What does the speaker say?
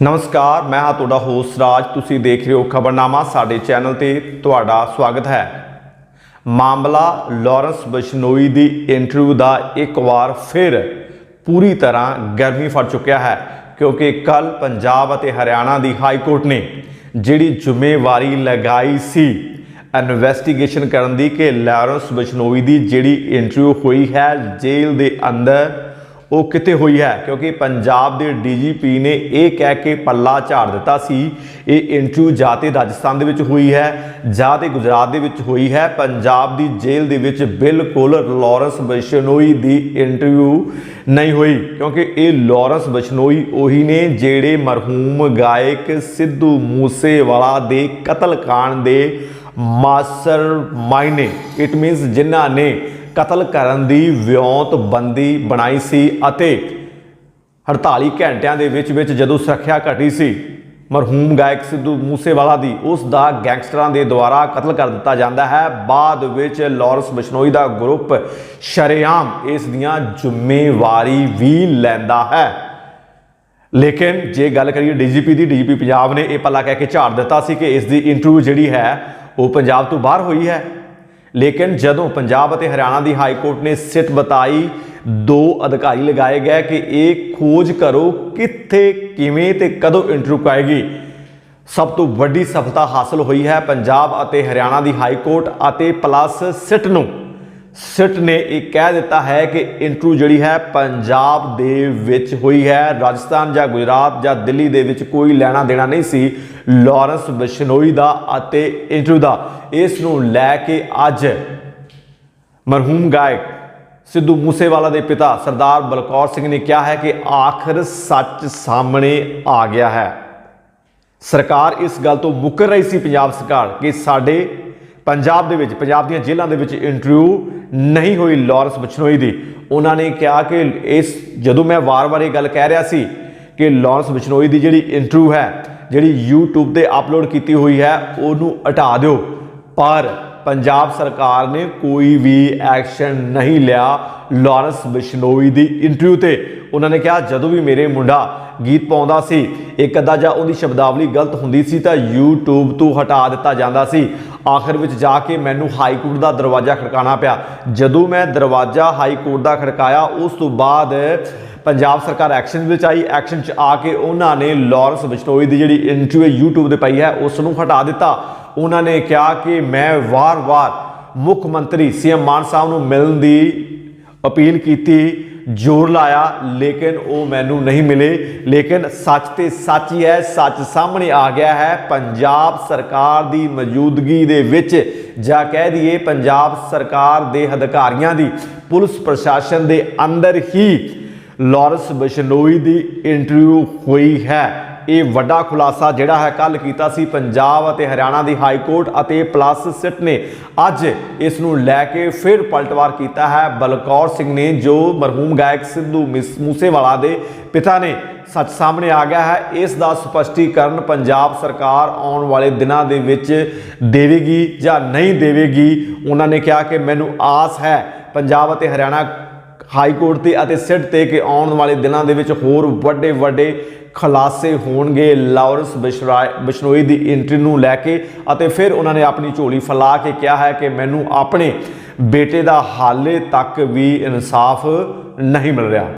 ਨਮਸਕਾਰ, ਮੈਂ ਹਾਂ ਤੁਹਾਡਾ ਹੋਸਟ ਰਾਜ। ਤੁਸੀਂ ਦੇਖ ਰਹੇ ਹੋ ਖਬਰਨਾਮਾ, ਸਾਡੇ ਚੈਨਲ ਤੇ ਤੁਹਾਡਾ ਸਵਾਗਤ ਹੈ। ਮਾਮਲਾ ਲਾਰੈਂਸ ਬਸ਼ਨੋਈ ਦੀ ਇੰਟਰਵਿਊ ਦਾ ਇੱਕ ਵਾਰ ਫਿਰ ਪੂਰੀ ਤਰ੍ਹਾਂ ਗਰਮੀ ਫੜ ਚੁੱਕਿਆ ਹੈ, ਕਿਉਂਕਿ ਕੱਲ ਪੰਜਾਬ ਅਤੇ ਹਰਿਆਣਾ ਦੀ ਹਾਈ ਕੋਰਟ ਨੇ ਜਿਹੜੀ ਜ਼ਿੰਮੇਵਾਰੀ ਲਗਾਈ ਸੀ ਇਨਵੈਸਟੀਗੇਸ਼ਨ ਕਰਨ ਦੀ ਕਿ ਲਾਰੈਂਸ ਬਸ਼ਨੋਈ ਦੀ ਜਿਹੜੀ ਇੰਟਰਵਿਊ ਹੋਈ ਹੈ ਜੇਲ੍ਹ ਦੇ ਅੰਦਰ ਉਹ ਕਿਤੇ ਹੋਈ ਹੈ? ਕਿਉਂਕਿ ਪੰਜਾਬ ਦੇ ਡੀਜੀਪੀ ਨੇ ਇਹ ਕਹਿ ਕੇ ਪੱਲਾ ਝਾੜ ਦਿੱਤਾ ਸੀ, ਇਹ ਇੰਟਰਵਿਊ ਜਾਂ ਤੇ ਰਾਜਸਥਾਨ ਦੇ ਵਿੱਚ ਹੋਈ ਹੈ, ਜਾਂ ਤੇ ਗੁਜਰਾਤ ਦੇ ਵਿੱਚ ਹੋਈ ਹੈ। ਪੰਜਾਬ ਦੀ ਜੇਲ੍ਹ ਦੇ ਵਿੱਚ ਬਿਲਕੁਲ ਲਾਰੈਂਸ ਬਸ਼ਨੋਈ ਦੀ ਇੰਟਰਵਿਊ ਨਹੀਂ ਹੋਈ, ਕਿਉਂਕਿ ਇਹ ਲਾਰੈਂਸ ਬਸ਼ਨੋਈ ਉਹੀ ਨੇ ਜਿਹੜੇ ਮਰਹੂਮ ਗਾਇਕ ਸਿੱਧੂ ਮੂਸੇਵਾਲਾ ਦੇ ਕਤਲकांड ਦੇ ਮਾਸਟਰ ਮਾਈਂਡ ਨੇ। ਇਟ ਮੀਨਸ ਜਿਨ੍ਹਾਂ ਨੇ ਕਤਲ ਕਰਨ ਦੀ ਵਿਉਂਤ ਬੰਦੀ ਬਣਾਈ ਸੀ ਅਤੇ 48 ਘੰਟਿਆਂ ਦੇ ਵਿੱਚ ਵਿੱਚ ਜਦੋਂ ਸੁਰੱਖਿਆ ਘਟੀ ਸੀ, ਮਰਹੂਮ ਗਾਇਕ ਸਿੱਧੂ ਮੂਸੇਵਾਲਾ ਦੀ ਉਸ ਦਾ ਗੈਂਗਸਟਰਾਂ ਦੇ ਦੁਆਰਾ ਕਤਲ ਕਰ ਦਿੱਤਾ ਜਾਂਦਾ ਹੈ। ਬਾਅਦ ਵਿੱਚ ਲਾਰੈਂਸ ਬਿਸ਼ਨੋਈ ਦਾ ਗਰੁੱਪ ਸ਼ਰੇਆਮ ਇਸ ਦੀਆਂ ਜ਼ਿੰਮੇਵਾਰੀ ਵੀ ਲੈਂਦਾ ਹੈ। ਲੇਕਿਨ ਜੇ ਗੱਲ ਕਰੀਏ ਡੀਜੀਪੀ ਦੀ, ਡੀਜੀਪੀ ਪੰਜਾਬ ਨੇ ਇਹ ਪੱਲਾ ਕਹਿ ਕੇ ਝਾੜ ਦਿੱਤਾ ਸੀ ਕਿ ਇਸ ਦੀ ਇੰਟਰਵਿਊ ਜਿਹੜੀ ਹੈ, ਉਹ ਪੰਜਾਬ ਤੋਂ ਬਾਹਰ ਹੋਈ ਹੈ। ਲੇਕਿਨ ਜਦੋਂ ਪੰਜਾਬ ਅਤੇ ਹਰਿਆਣਾ ਦੀ ਹਾਈ ਕੋਰਟ ਨੇ ਸਿੱਟ ਬਤਾਈ, ਦੋ ਅਧਿਕਾਰੀ ਲਗਾਏ ਗਏ ਕਿ ਇਹ ਖੋਜ ਕਰੋ ਕਿੱਥੇ, ਕਿਵੇਂ ਤੇ ਕਦੋਂ ਇੰਟਰਵਿਊ ਪਾਏਗੀ ਸਭ ਤੋਂ ਵੱਡੀ ਸਫਲਤਾ ਹਾਸਲ ਹੋਈ ਹੈ ਪੰਜਾਬ ਅਤੇ ਹਰਿਆਣਾ ਦੀ ਹਾਈ ਕੋਰਟ ਅਤੇ ਪਲੱਸ ਸਿੱਟ ਨੂੰ। ਸਿੱਟ ਨੇ ਇਹ ਕਹਿ ਦਿੱਤਾ ਹੈ ਕਿ ਇੰਟਰਵਿਊ ਜਿਹੜੀ ਹੈ ਪੰਜਾਬ ਦੇ ਵਿੱਚ ਹੋਈ ਹੈ, ਰਾਜਸਥਾਨ ਜਾਂ ਗੁਜਰਾਤ ਜਾਂ ਦਿੱਲੀ ਦੇ ਵਿੱਚ ਕੋਈ ਲੈਣਾ ਦੇਣਾ ਨਹੀਂ ਸੀ। ਲਾਰੈਂਸ ਬਿਸ਼ਨੋਈ ਦਾ ਅਤੇ ਇੰਟਰਵਿਊ ਦਾ। ਇਸ ਨੂੰ ਲੈ ਕੇ ਅੱਜ ਮਰਹੂਮ ਗਾਇਕ ਸਿੱਧੂ ਮੂਸੇਵਾਲਾ ਦੇ ਪਿਤਾ ਸਰਦਾਰ ਬਲਕੌਰ ਸਿੰਘ ਨੇ ਕਿਹਾ ਹੈ ਕਿ ਆਖਰ ਸੱਚ ਸਾਹਮਣੇ ਆ ਗਿਆ ਹੈ। ਸਰਕਾਰ ਇਸ ਗੱਲ ਤੋਂ ਮੁੱਕਰ ਰਹੀ ਸੀ ਪੰਜਾਬ ਸਰਕਾਰ ਕਿ ਸਾਡੇ ਪੰਜਾਬ ਦੇ ਵਿੱਚ, ਪੰਜਾਬ ਦੀਆਂ ਜੇਲ੍ਹਾਂ ਦੇ ਵਿੱਚ ਇੰਟਰਵਿਊ ਨਹੀਂ ਹੋਈ ਲਾਰੈਂਸ ਬਚਨੋਈ ਦੀ। ਉਹਨਾਂ ਨੇ ਕਿਹਾ ਕਿ ਇਸ, ਜਦੋਂ ਮੈਂ ਵਾਰ-ਵਾਰ ਇਹ ਗੱਲ ਕਹਿ ਰਿਹਾ ਸੀ ਕਿ ਲਾਰੈਂਸ ਬਚਨੋਈ ਦੀ ਜਿਹੜੀ ਇੰਟਰਵਿਊ ਹੈ, ਜਿਹੜੀ YouTube ਤੇ ਅਪਲੋਡ ਕੀਤੀ ਹੋਈ ਹੈ, ਉਹਨੂੰ ਹਟਾ ਦਿਓ। ਪਰ ਪੰਜਾਬ ਸਰਕਾਰ ਨੇ ਕੋਈ ਵੀ ਐਕਸ਼ਨ ਨਹੀਂ ਲਿਆ ਲਾਰੈਂਸ ਬਿਸ਼ਨੋਈ ਦੀ ਇੰਟਰਵਿਊ ਤੇ। ਉਹਨਾਂ ਨੇ ਕਿਹਾ, ਜਦੋਂ ਵੀ ਮੇਰੇ ਮੁੰਡਾ ਗੀਤ ਪਾਉਂਦਾ ਸੀ, ਇੱਕ ਅੱਧਾ ਜਾਂ ਉਹਦੀ ਸ਼ਬਦਾਵਲੀ ਗਲਤ ਹੁੰਦੀ ਸੀ ਤਾਂ YouTube ਤੋਂ ਹਟਾ ਦਿੱਤਾ ਜਾਂਦਾ ਸੀ। ਆਖਰ ਵਿੱਚ ਜਾ ਕੇ ਮੈਨੂੰ ਹਾਈ ਕੋਰਟ ਦਾ ਦਰਵਾਜ਼ਾ ਖੜਕਾਣਾ ਪਿਆ। ਜਦੋਂ ਮੈਂ ਦਰਵਾਜ਼ਾ ਹਾਈ ਕੋਰਟ ਦਾ ਖੜਕਾਇਆ, ਉਸ ਤੋਂ ਬਾਅਦ ਪੰਜਾਬ ਸਰਕਾਰ ਐਕਸ਼ਨ ਵਿੱਚ ਆਈ, ਐਕਸ਼ਨ 'ਚ ਆ ਕੇ ਉਹਨਾਂ ਨੇ ਲਾਰੈਂਸ ਬਿਸ਼ਨੋਈ ਦੀ ਜਿਹੜੀ ਇੰਟਰਵਿਊ YouTube ਤੇ ਪਈ ਹੈ, ਉਸ ਨੂੰ ਹਟਾ ਦਿੱਤਾ। ਉਹਨਾਂ ਨੇ ਕਿਹਾ ਕਿ ਮੈਂ ਵਾਰ-ਵਾਰ ਮੁੱਖ ਮੰਤਰੀ ਸੀਐਮ ਮਾਨ ਸਾਹਿਬ ਨੂੰ ਮਿਲਣ ਦੀ ਅਪੀਲ ਕੀਤੀ, ਜ਼ੋਰ ਲਾਇਆ, ਲੇਕਿਨ ਉਹ ਮੈਨੂੰ ਨਹੀਂ ਮਿਲੇ। ਲੇਕਿਨ ਸੱਚ ਤੇ ਸੱਚ ਹੀ ਹੈ, ਸੱਚ ਸਾਹਮਣੇ ਆ ਗਿਆ ਹੈ। ਪੰਜਾਬ ਸਰਕਾਰ ਦੀ ਮੌਜੂਦਗੀ ਦੇ ਵਿੱਚ ਜਾਂ ਕਹਿ ਦਈਏ, ਪੰਜਾਬ ਸਰਕਾਰ ਦੇ ਅਧਿਕਾਰੀਆਂ ਦੀ, ਪੁਲਿਸ ਪ੍ਰਸ਼ਾਸਨ ਦੇ ਅੰਦਰ ਹੀ ਲਾਰੈਂਸ ਬਿਸ਼ਨੋਈ ਦੀ ਇੰਟਰਵਿਊ ਹੋਈ ਹੈ। ਇਹ ਵੱਡਾ ਖੁਲਾਸਾ ਜਿਹੜਾ ਹੈ ਕੱਲ ਕੀਤਾ ਸੀ ਪੰਜਾਬ ਅਤੇ ਹਰਿਆਣਾ ਦੀ ਹਾਈ ਕੋਰਟ ਅਤੇ ਪਲੱਸ ਸਿਟ ਨੇ। ਅੱਜ ਇਸ ਨੂੰ ਲੈ ਕੇ ਫਿਰ ਪਲਟਵਾਰ ਕੀਤਾ ਹੈ ਬਲਕੌਰ ਸਿੰਘ ਨੇ, ਜੋ ਮਰਹੂਮ ਗਾਇਕ ਸਿੱਧੂ ਮਿਸ- ਮੂਸੇਵਾਲਾ ਦੇ ਪਿਤਾ ਨੇ। ਸੱਚ ਸਾਹਮਣੇ ਆ ਗਿਆ ਹੈ, ਇਸ ਦਾ ਸਪਸ਼ਟੀਕਰਨ ਪੰਜਾਬ ਸਰਕਾਰ ਆਉਣ ਵਾਲੇ ਦਿਨਾਂ ਦੇ ਵਿੱਚ ਦੇਵੇਗੀ ਜਾਂ ਨਹੀਂ ਦੇਵੇਗੀ, ਉਹਨਾਂ ਨੇ ਕਿਹਾ ਕਿ ਮੈਨੂੰ ਆਸ ਹੈ, ਪੰਜਾਬ ਅਤੇ ਹਰਿਆਣਾ ਹਾਈ ਕੋਰਟ ਤੇ ਅਤੇ ਸਿੱਟ ਤੇ ਕਿ ਆਉਣ ਵਾਲੇ ਦਿਨਾਂ ਦੇ ਵਿੱਚ ਹੋਰ ਵੱਡੇ ਵੱਡੇ ਖੁਲਾਸੇ ਹੋਣਗੇ। ਲਾਰੈਂਸ ਬਿਸ਼ਰਾ- ਬਿਸ਼ਨੋਈ ਦੀ ਇੰਟਰੀ ਨੂੰ ਲੈ ਕੇ ਅਤੇ ਫਿਰ ਉਹਨਾਂ ਨੇ ਆਪਣੀ ਝੋਲੀ ਫੈਲਾ ਕੇ ਕਿਹਾ ਹੈ ਕਿ ਮੈਨੂੰ ਆਪਣੇ ਬੇਟੇ ਦਾ ਹਾਲੇ ਤੱਕ ਵੀ ਇਨਸਾਫ ਨਹੀਂ ਮਿਲ ਰਿਹਾ।